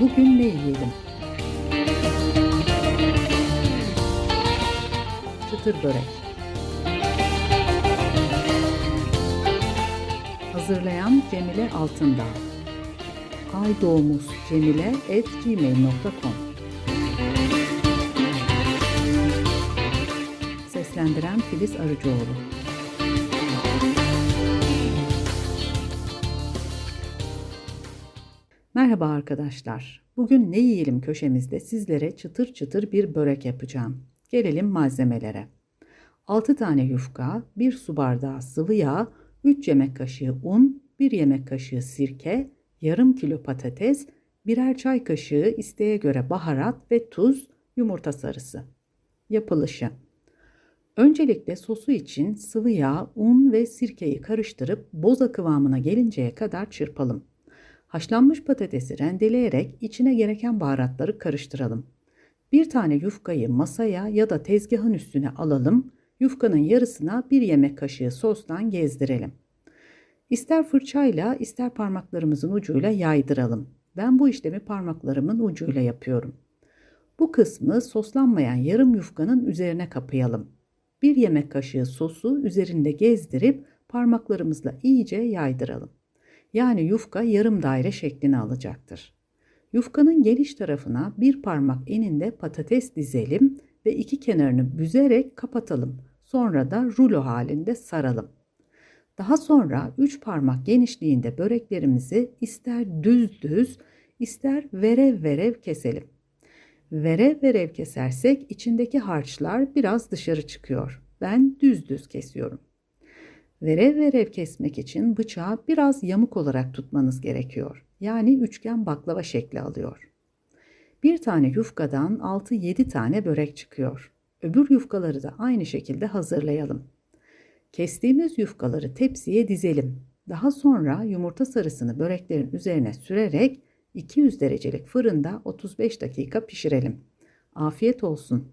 Bugün ne yiyelim? Çıtır börek. Hazırlayan Cemile Altındağ. aydoğmuzcemile.gmail.com Seslendiren Filiz Arıcıoğlu. Merhaba arkadaşlar. Bugün ne yiyelim köşemizde sizlere çıtır çıtır bir börek yapacağım. Gelelim malzemelere. 6 tane yufka, 1 su bardağı sıvı yağ, 3 yemek kaşığı un, 1 yemek kaşığı sirke, yarım kilo patates, birer çay kaşığı isteğe göre baharat ve tuz, yumurta sarısı. Yapılışı Öncelikle sosu için sıvı yağ, un ve sirkeyi karıştırıp boza kıvamına gelinceye kadar çırpalım. Haşlanmış patatesi rendeleyerek içine gereken baharatları karıştıralım. Bir tane yufkayı masaya ya da tezgahın üstüne alalım. Yufkanın yarısına bir yemek kaşığı sostan gezdirelim. İster fırçayla ister parmaklarımızın ucuyla yaydıralım. Ben bu işlemi parmaklarımın ucuyla yapıyorum. Bu kısmı soslanmayan yarım yufkanın üzerine kapayalım. Bir yemek kaşığı sosu üzerinde gezdirip parmaklarımızla iyice yaydıralım. Yani yufka yarım daire şeklini alacaktır. Yufkanın geliş tarafına bir parmak eninde patates dizelim ve iki kenarını büzerek kapatalım. Sonra da rulo halinde saralım. Daha sonra 3 parmak genişliğinde böreklerimizi ister düz düz ister verev verev keselim. Verev verev kesersek içindeki harçlar biraz dışarı çıkıyor. Ben düz düz kesiyorum. Verev verev kesmek için bıçağı biraz yamuk olarak tutmanız gerekiyor. Yani üçgen baklava şekli alıyor. Bir tane yufkadan 6-7 tane börek çıkıyor. Öbür yufkaları da aynı şekilde hazırlayalım. Kestiğimiz yufkaları tepsiye dizelim. Daha sonra yumurta sarısını böreklerin üzerine sürerek 200 derecelik fırında 35 dakika pişirelim. Afiyet olsun.